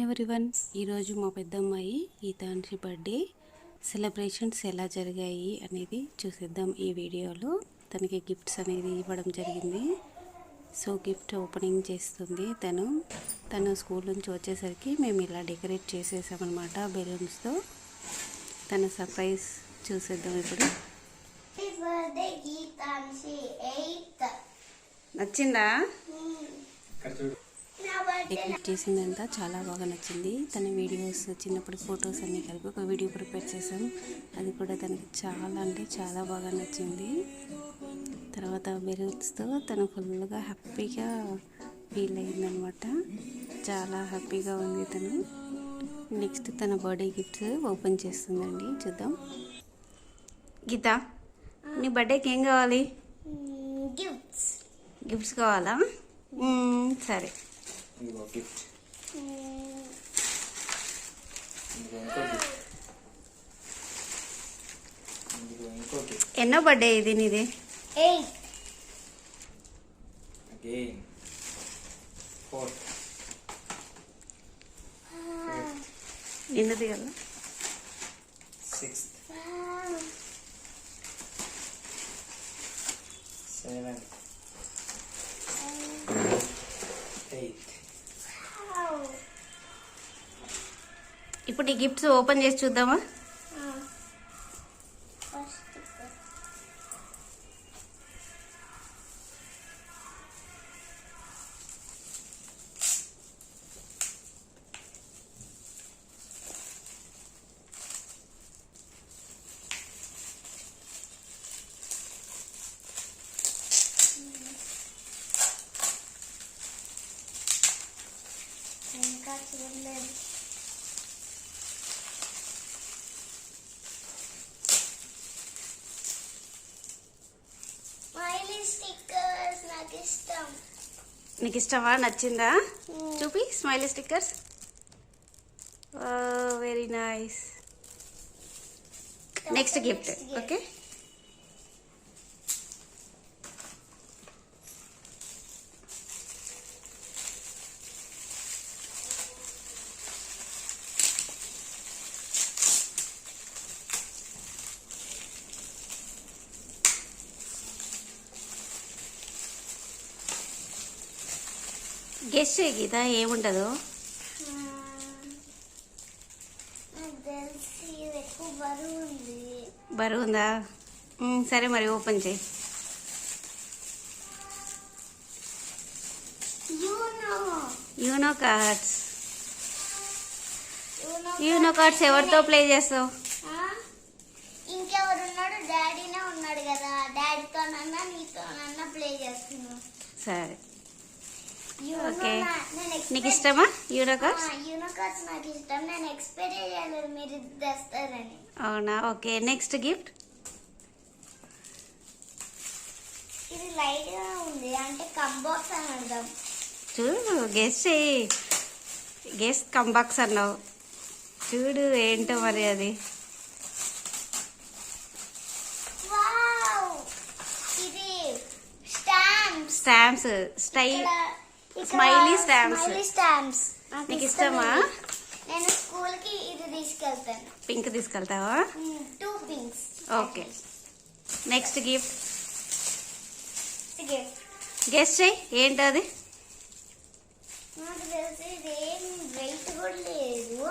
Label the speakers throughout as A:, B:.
A: Everyone ఈరోజు మా పెద్దమ్మాయి గీతాంశి బర్త్డే సెలబ్రేషన్స్ ఎలా జరిగాయి అనేది చూసేద్దాం ఈ వీడియోలో. తనకి గిఫ్ట్స్ అనేది ఇవ్వడం జరిగింది. సో గిఫ్ట్ ఓపెనింగ్ చేస్తుంది తను. తను స్కూల్ నుంచి వచ్చేసరికి మేము ఇలా డెకరేట్ చేసేసామన్నమాట బెలూన్స్తో తన సర్ప్రైజ్ చూసేద్దాం ఇప్పుడు. నచ్చిందా? డెకరేట్ చేసిందంతా చాలా బాగా నచ్చింది. తన వీడియోస్ చిన్నప్పటి ఫొటోస్ అన్నీ కలిపి ఒక వీడియో ప్రిపేర్ చేసాం అది కూడా తనకి చాలా అంటే చాలా బాగా నచ్చింది. తర్వాత బెలూన్స్తో తను ఫుల్గా హ్యాపీగా ఫీల్ అయిందనమాట చాలా హ్యాపీగా ఉంది తను. నెక్స్ట్ తన బర్త్డే గిఫ్ట్స్ ఓపెన్ చేస్తుందండి. చూద్దాం. గీత నీ బర్త్డేకి ఏం కావాలి?
B: గిఫ్ట్స్.
A: గిఫ్ట్స్ కావాలా? సరే.
C: ఇదిగో గిఫ్ట్ ఇదిగో ఇంకో గిఫ్ట్ ఇదిగో ఇంకో గిఫ్ట్
A: ఎన్నో బర్త్డే ఇది నీది
B: ఎయిత్
C: అగైన్ ఫోర్త్
A: నిన్నది కదా
C: సిక్స్త్
A: ఇప్పుడు ఈ గిఫ్ట్స్ ఓపెన్ చేసి చూద్దామా
B: ఫస్ట్ ఇంకా చూడలేదు స్మైలీ స్టిక్కర్స్ నాకు ఇష్టం
A: నీకు ఇష్టమా నచ్చిందా చూపి smiley stickers very nice next gift okay guess చేయి గీత? ఏముంటుందో?
B: బరువు ఉంది.
A: సరే మరి ఓపెన్ చేయి.
B: Uno.
A: Uno cards.
B: Uno
A: cards ఎవరితో ప్లే చేస్తావు?
B: ఇంకెవరున్నాడు? డాడీనే ఉన్నాడు కదా. డాడీతోనన్నా నీతోనన్నా ప్లే
A: సరే.
B: నేను
A: నీకు ఇష్టమా యూనో కార్డ్స్
B: ఆ, యూనో కార్డ్స్ నాకు ఇష్టం. నేను ఎక్స్పెక్ట్ చేయలేదు మీరు తెస్తారని
A: అవునా? ఓకే. నెక్స్ట్ గిఫ్ట్
B: ఇది లైట్గా ఉంది. అంటే కంబాక్స్ అని అర్థం
A: చూడు గెస్ట్ చేయి గెస్ట్ కంబాక్స్ అన్నావు. చూడు ఏంటో మరి అది.
B: Stamps
A: stamps style.
B: Smiley stamps
A: నీకు ఇష్టమా?
B: నేను స్కూల్కి ఇది తీసుకెళ్తాను.
A: Pink తీసుకెళ్తావా?
B: Two pinks.
A: Okay. Next gift guess చేయి ఏంటది?
B: నాకు తెలిసి ఇది ఏం వెయిట్ కూడా లేదు.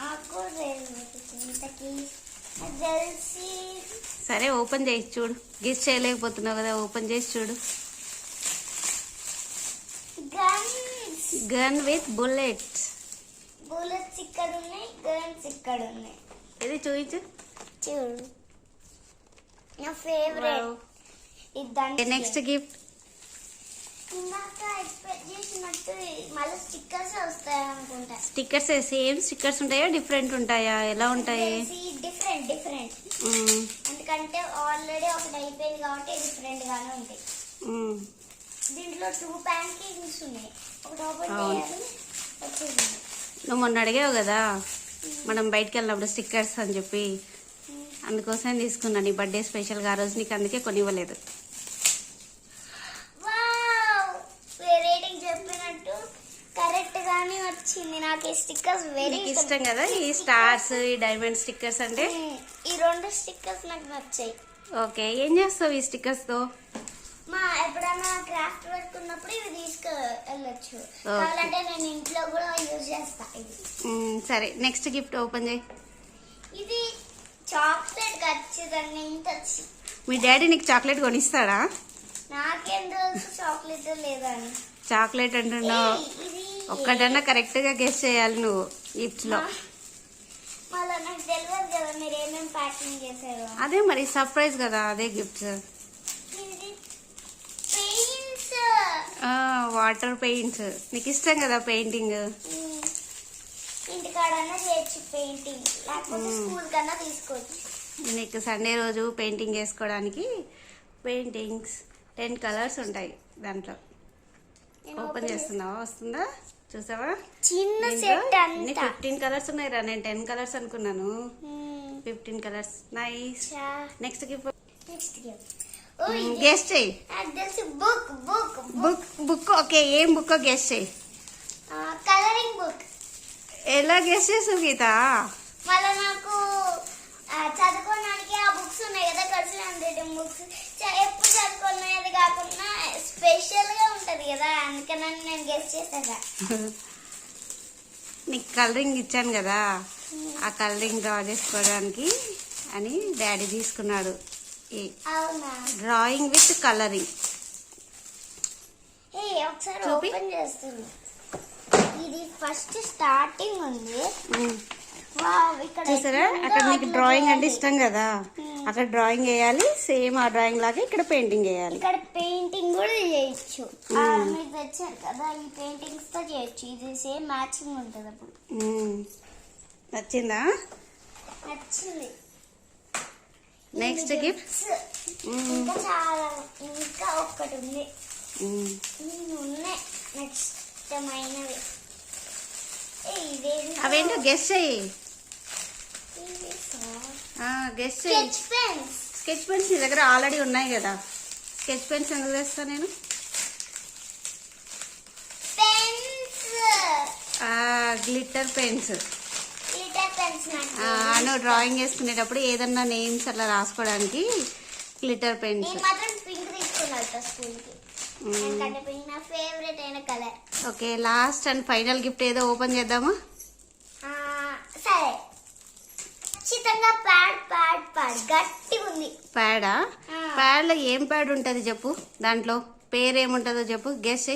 B: నాకు ఇంతకి.
A: సరే ఓపెన్ చేసి చూడు. గెస్ట్ చేయలేకపోతున్నావు కదా ఓపెన్ చేసి చూడు. గన్ విత్ బుల్లెట్
B: బుల్లెట్స్ ఇక్కడ ఉన్నాయి గన్స్ ఇక్కడ ఉన్నాయి
A: ఇది చూపించు?
B: చూడు. నా ఫేవరెట్ ఇది
A: next gift
B: stickers
A: same stickers ఉంటాయా డిఫరెంట్ ఉంటాయా? ఎలా ఉంటాయి?
B: Different different. ఎందుకంటే ఆల్రెడీ ఒకటి అయిపోయింది కాబట్టి డిఫరెంట్ గానే ఉంటాయి.
A: మ్మ్.
B: దీంట్లో టూ ప్యాన్ కేక్స్ ఉన్నాయి. ఒకటి ఓపెన్. చేయాలి
A: నువ్వు మొన్న అడిగావు కదా? మనం బయటికి వెళ్ళినప్పుడు స్టిక్కర్స్ అని చెప్పి. అందుకోసం తీసుకున్నాను నీ బర్త్డే స్పెషల్గా ఆ రోజు నీకు అందుకే కొనివ్వలేదు.
B: నాకు ఈ స్టిక్కర్స్ వెరీ
A: నీకు ఇష్టం కదా ఈ స్టార్స్ ఈ డైమండ్ స్టిక్కర్స్ అంటే?
B: ఈ రెండు స్టిక్కర్స్ నాకు నచ్చాయి.
A: ఓకే ఏం చేస్తావు ఈ స్టిక్కర్స్తో?
B: మా ఎప్పుడైనా క్రాఫ్ట్ వర్క్ ఉన్నప్పుడు ఇవి తీసుకు వెళ్ళొచ్చు. కావాలంటే నేను ఇంట్లో కూడా యూజ్ చేస్తా ఇది.
A: సరే నెక్స్ట్ గిఫ్ట్ ఓపెన్ చేయి.
B: ఇది చాక్లెట్ ఖచ్చితంగా ఇంత
A: మీ డాడీ నీకు చాక్లెట్ కొనిస్తాడా?
B: నాకేం తెలుసు చాక్లెట్ లేదని
A: చాక్లెట్ అంటున్నావు. ఒక్కటన్నా కరెక్ట్గా గెస్ చేయాలి నువ్వు
B: ప్యాకింగ్ చేశారు.
A: అదే మరి సర్ప్రైజ్ కదా అదే గిఫ్ట్స్ వాటర్ పెయింట్స్ నీకు ఇష్టం కదా పెయింటింగ్ నీకు సండే రోజు పెయింటింగ్ వేసుకోవడానికి పెయింటింగ్స్ టెన్ కలర్స్ ఉంటాయి దాంట్లో. ఓపెన్ చేస్తున్నావా? వస్తుందా? చూసావా?
B: చిన్న సెట్ అంతా.
A: ఫిఫ్టీన్ కలర్స్ ఉన్నాయి రా నేను టెన్ కలర్స్ అనుకున్నాను. Fifteen colours nice next gift
B: next ఇది
A: గెస్ట్ చేయి
B: book book
A: book book okay ఏం బుక్ గెస్ట్ చేయి
B: కలరింగ్ బుక్
A: ఎలా గెస్ట్ చేసావు గీత?
B: మళ్ళీ నాకు చదువుకోవడానికి ఆ బుక్స్ ఉన్నాయి కదా కర్సీ హ్యాండ్ రైటింగ్ బుక్స్ ఎప్పుడు చదువుకునేది కాకుండా స్పెషల్గా ఉంటది కదా అందుకని నేను గెస్ట్ చేసేదా
A: నీకు కలరింగ్ ఇచ్చాను కదా ఆ కలరింగ్ డ్రా చేసుకోవడానికి అని డాడీ తీసుకున్నాడు. డ్రాయింగ్ విత్ కలరింగ్
B: ఏ ఒకసారి. ఓపెన్ చేస్తుంది ఇది ఫస్ట్ స్టార్టింగ్ ఉంది.
A: చూసారా? అక్కడ నీకు
B: అట్లా
A: డ్రాయింగ్ అంటే. ఇష్టం కదా? అక్కడ డ్రాయింగ్ వేయాలి సేమ్ ఆ డ్రాయింగ్ లాగా ఇక్కడ పెయింటింగ్ వేయాలి.
B: ఇక్కడ పెయింటింగ్ కూడా చేయొచ్చు. ఆ, మీరు తెచ్చారు కదా ఈ పెయింటింగ్స్తో చేయొచ్చు. ఇది సేమ్ మ్యాచింగ్ ఉంటుంది అప్పుడు.
A: మ్మ్. నచ్చిందా?
B: నచ్చింది.
A: Next gift.
B: ఇంకా చాలా ఇంకా ఒక్కటి ఉంది. ఉన్నాయి. నెక్స్ట్ ఇష్టమైనవి?
A: అవేంటో గెస్ట్ చెయ్యి. చెయ్యి
B: స్కెచ్ పెన్స్
A: నీ దగ్గర ఆల్రెడీ ఉన్నాయి కదా. స్కెచ్ పెన్స్ ఎందుకు తెస్తా నేను? గ్లిట్టర్ పెన్స్
B: గ్లిటర్
A: నువ్వు డ్రాయింగ్ వేసుకునేటప్పుడు ఏదన్నా నేమ్స్ అట్లా రాసుకోవడానికి glitter pens okay last and final gift ఏదో ఓపెన్ చేద్దామా?
B: సరే. ఖచ్చితంగా ప్యాడ్ ప్యాడ్ ప్యాడ్. గట్టిగా ఉంది.
A: ప్యాడా?
B: ఆ.
A: ప్యాడ్లో ఏం ప్యాడ్ ఉంటుంది చెప్పు దాంట్లో? పేరు ఏముంటుందో చెప్పు గెస్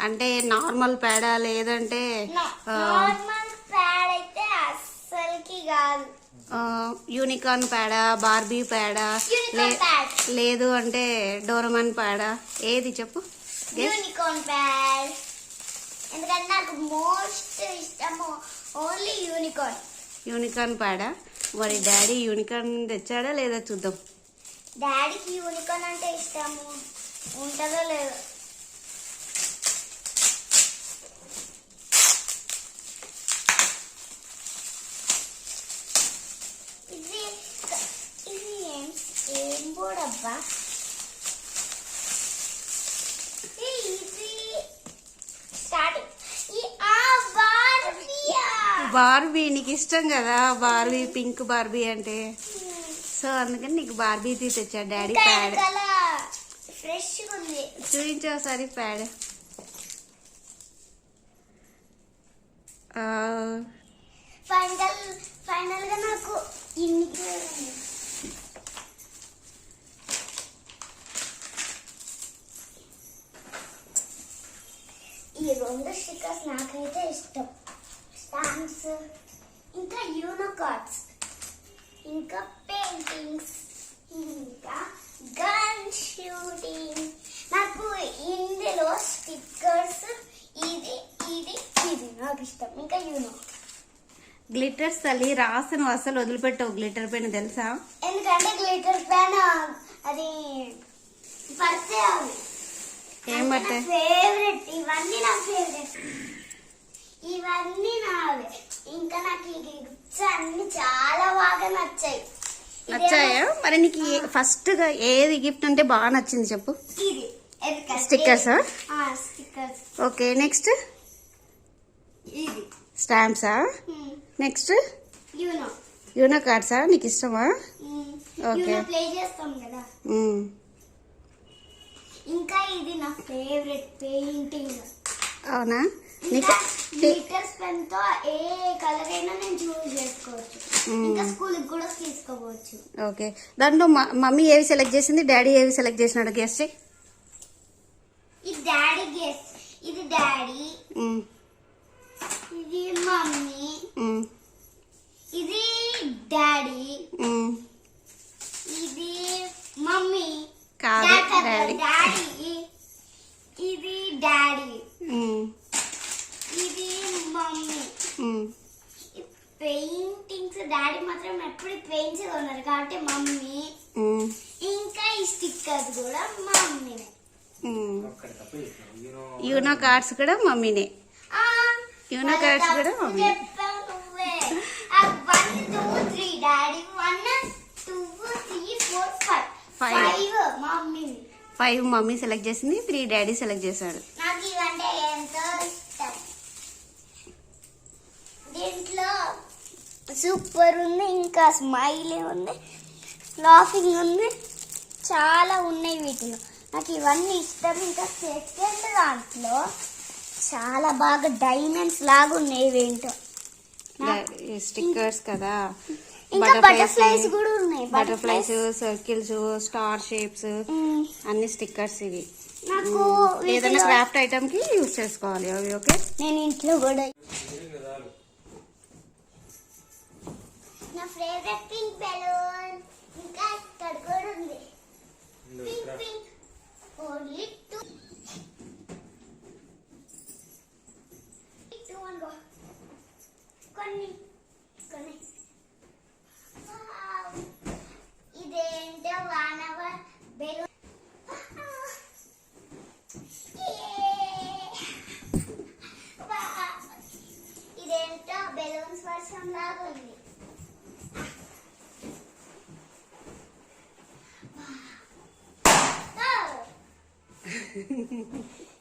A: అంటే నార్మల్ ప్యాడా లేదంటే
B: నార్మల్ ప్యాడ్ అయితే అస్సలకి కాదు.
A: యూనికార్న్ ప్యాడా బార్బీ ప్యాడా
B: ప్యాడ్.
A: లేదు అంటే డోరమన్ ప్యాడా? ఏది చెప్పు.
B: Unicorn pad. ఎందుకంటే నాకు మోస్ట్ ఇష్టము ఓన్లీ యూనికార్న్.
A: యూనికార్న్ ప్యాడా? మరి డాడీ యూనికార్న్ తెచ్చాడా లేదా చూద్దాం.
B: డాడీకి యూనికార్న్ అంటే ఇష్టము. ఉంటుందో లేదో. ఇది ఇది ఏం ఏం బోర్డ్ అబ్బా ఏ, ఇది స్టార్టింగ్ ఈ ఆ బార్బియా
A: బార్బీ నీకు ఇష్టం కదా? బార్బీ పింక్ బార్బీ అంటే? సో అందుకని నీకు బార్బీది తెచ్చాడు డాడీ ప్యాడ్. చూపించు ఒకసారి ప్యాడ్.
B: ఈ రెండు స్టిక్కర్స్ నాకైతే ఇష్టం. ఇంకా యూనోకార్డ్స్ ఇంకా పెయింటింగ్స్ ఇంకా గన్ షూటింగ్ నాకు ఇందులో స్టిక్కర్స్ ఇది ఇది ఇది నాకు ఇష్టం. ఇంకా యూనో
A: గ్లిటర్స్ తల్లి రాసి నువ్వు అసలు వదిలిపెట్టవు. గ్లిటర్ పెన్ తెలుసా?
B: ఎందుకంటే గ్లిటర్ పెన్ అది పడితే అవి.
A: ఏం పడతాయి
B: ఫేవరెట్ ఇవన్నీ నా ఫేవరెట్ ఇవన్నీ నావే. ఇంకా నాకు ఈ గిఫ్ట్స్ అన్ని చాలా బాగా నచ్చాయి.
A: నచ్చాయా? మరి నీకు ఫస్ట్గా ఏది గిఫ్ట్ అంటే బాగా నచ్చింది చెప్పు.
B: ఇది. Stickers
A: okay next?
B: ఇది.
A: స్టాంప్సా? నెక్స్ట్?
B: యూనో.
A: యూనో కార్డ్సా? నీకు ఇష్టమా? Okay.
B: యూనో ప్లే చేస్తాం కదా.
A: మ్మ్.
B: ఇంకా ఇది నా ఫేవరెట్ పెయింటింగ్.
A: అవునా?
B: గ్లిటర్స్ పెన్తో ఏ కలర్ అయినా నేను చూస్ చేసుకోవచ్చు. ఇంకా స్కూల్కి కూడా తీసుకోవచ్చు.
A: ఓకే. దాంట్లో మమ్మీ ఏవి సెలెక్ట్ చేసింది? డాడీ ఏవి సెలెక్ట్ చేసినాడు గెస్ట్
B: ఇది డాడీ గెస్ ఇది డాడీ. ఇది మమ్మీ. ఇది డాడీ. ఇది మమ్మీ.
A: కాదు డాడీ.
B: ఇది డాడీ ఇది మమ్మీ పెయింటింగ్స్ డాడీ మాత్రం ఎప్పుడు పెయింట్స్ కాబట్టి మమ్మీ. ఇంకా ఈ స్టిక్కర్స్ కూడా మమ్మీనే.
C: యూనో
A: కార్డ్స్ కూడా మమ్మీనే.
B: ఆ,
A: యూనో కార్డ్స్ కూడా మమ్మీ
B: ఫైవ్ మమ్మీ
A: సెలెక్ట్ చేసింది త్రీ డాడీ సెలెక్ట్ చేశాడు
B: నాకు ఇవంటే ఎంతో ఇష్టం దీంట్లో సూపర్ ఉంది ఇంకా స్మైలీ ఉంది లాఫింగ్ ఉంది చాలా ఉన్నాయి వీటిలో. నాకు ఇవన్నీ ఇష్టం ఇంకా సెకండ్ దాంట్లో చాలా బాగా డైమండ్స్ లాగా ఉన్నాయి ఇవేంటో
A: స్టిక్కర్స్ కదా.
B: ఇంకా బటర్ఫ్లైస్ కూడా ఉన్నాయి.
A: Butterflies circles star shapes. అన్ని స్టిక్కర్స్ ఇవి.
B: నాకు
A: ఏదైనా క్రాఫ్ట్ ఐటమ్కి యూజ్ చేసుకోవాలి అవి ఓకే
B: నేను ఇంట్లో కూడా అనుకో కొన్ని కొన్ని. ఇదేంటో వానవ బెలూన్. ఇదేంటో బెలూన్స్ వర్షం లాగా ఉంది. Oh.